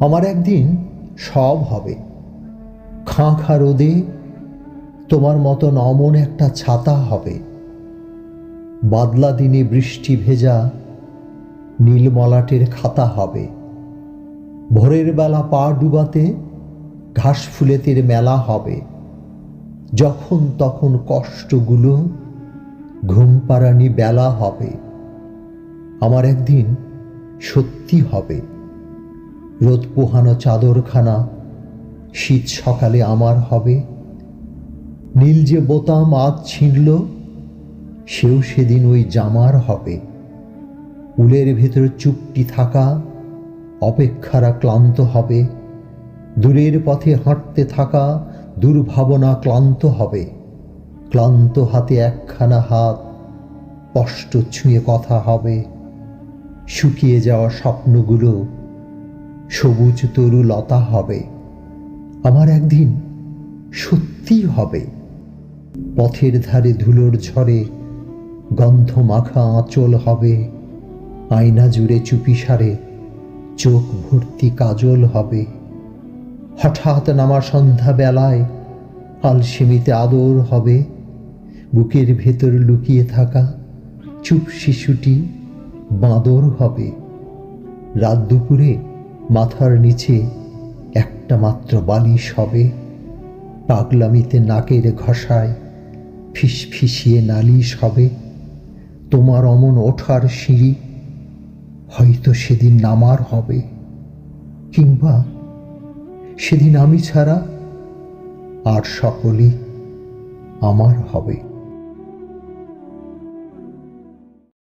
আমার একদিন সব হবে। খাঁ খাঁ রোদে তোমার মতন অমন একটা ছাতা হবে। বাদলা দিনে বৃষ্টি ভেজা নীলমলাটের খাতা হবে। ভোরের বেলা পা ডুবাতে ঘাস ফুলেতের মেলা হবে। যখন তখন কষ্টগুলো ঘুম পাড়ানি বেলা হবে। আমার একদিন সত্যি হবে। রোদ পোহানো চাদরখানা, শীত সকালে আমার হবে। নীল যে বোতাম আজ ছিঁড়ল সেও সেদিন ওই জামার হবে। উলের ভেতর চুপটি থাকা, অপেক্ষারা ক্লান্ত হবে। দূরের পথে হাঁটতে থাকা, দুর্ভাবনা ক্লান্ত হবে। ক্লান্ত হাতে একখানা হাত, স্পষ্ট ছুঁয়ে কথা হবে। শুকিয়ে যাওয়া স্বপ্নগুলো সবুজ তরু লতা হবে। আমার একদিন সত্যি হবে। পথের ধারে ধুলোর ঝড়ে গন্ধ মাখা আঁচল হবে। আয়না জুড়ে চুপি সারে চোখ ভর্তি কাজল হবে। হঠাৎ নামা সন্ধ্যা বেলায় আলসেমিতে আদর হবে। বুকের ভেতর লুকিয়ে থাকা চুপ শিশুটি বাঁদর হবে। রাত দুপুরে মাথার নিচে একটা মাত্র বালিশ হবে। পাগলামিতে নাকের ঘষায় ফিস ফিসিয়ে নালিশ হবে। তোমার অমন ওঠার সিঁড়ি হয়তো সেদিন নামার হবে। কিংবা সেদিন আমি ছাড়া আর সকলে আমার হবে।